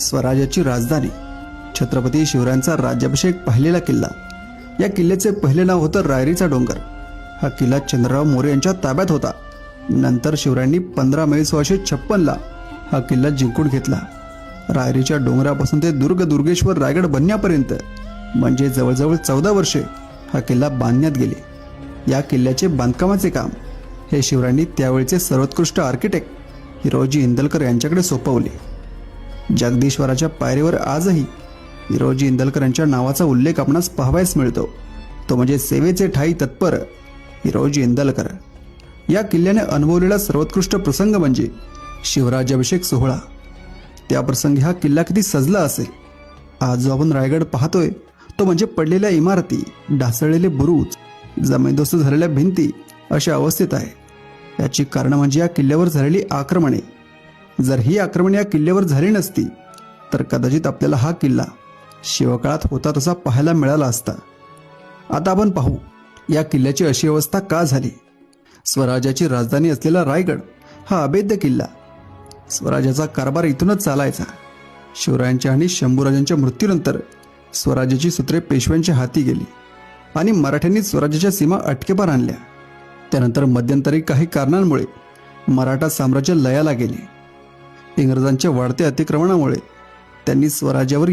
स्वराज्याची राजधानी. छत्रपती शिवरायांचा राज्याभिषेक पाहिलेला किल्ला. या किल्ल्याचे पहिले नाव होतं रायरीचा डोंगर. हा किल्ला चंद्रराव मोरे यांच्या ताब्यात होता. नंतर शिवरायांनी पंधरा मे सोळाशे छप्पनला हा किल्ला जिंकून घेतला. रायरीच्या डोंगरापासून ते दुर्ग दुर्गेश्वर रायगड बनण्यापर्यंत म्हणजे जवळजवळ चौदा वर्षे हा किल्ला बांधण्यात गेले. या किल्ल्याचे बांधकामाचे काम हे शिवरायांनी त्यावेळचे सर्वोत्कृष्ट आर्किटेक्ट हिरोजी इंदलकर यांच्याकडे सोपवले. जगदीश्वराच्या पायरीवर आजही हिरोजी इंदलकरांच्या नावाचा उल्लेख आपणास पाहावयास मिळतो. तो म्हणजे सेवेचे ठाई तत्पर हिरोजी इंदलकर. या किल्ल्याने अनुभवलेला सर्वोत्कृष्ट प्रसंग म्हणजे शिवराज्याभिषेक सोहळा. त्या प्रसंगी हा किल्ला किती सजला असेल? आज जो आपण रायगड पाहतोय तो म्हणजे पडलेल्या इमारती ढासळलेले बुरुज जमीनदोस्त झालेल्या भिंती अशा अवस्थेत आहे. याची कारणं म्हणजे या किल्ल्यावर झालेली आक्रमणे जर ही आक्रमण या किल्ल्यावर झाली नसती तर कदाचित आपल्याला हा किल्ला शिवकाळात होता तसा पाहायला मिळाला असता. आता आपण पाहू या किल्ल्याची अशी अवस्था का झाली? स्वराज्याची राजधानी असलेला रायगड हा अभेद्य किल्ला. स्वराज्याचा कारभार इथूनच चालायचा. शिवरायांच्या आणि शंभूराजांच्या मृत्यूनंतर स्वराज्याची सूत्रे पेशव्यांच्या हाती गेली आणि मराठ्यांनी स्वराज्याच्या सीमा अटकेपार आणल्या. त्यानंतर मध्यंतरी काही कारणांमुळे मराठा साम्राज्य लयाला गेले. इंग्रजांच्या वाढत्या अतिक्रमणामुळे त्यांनी स्वराज्यावर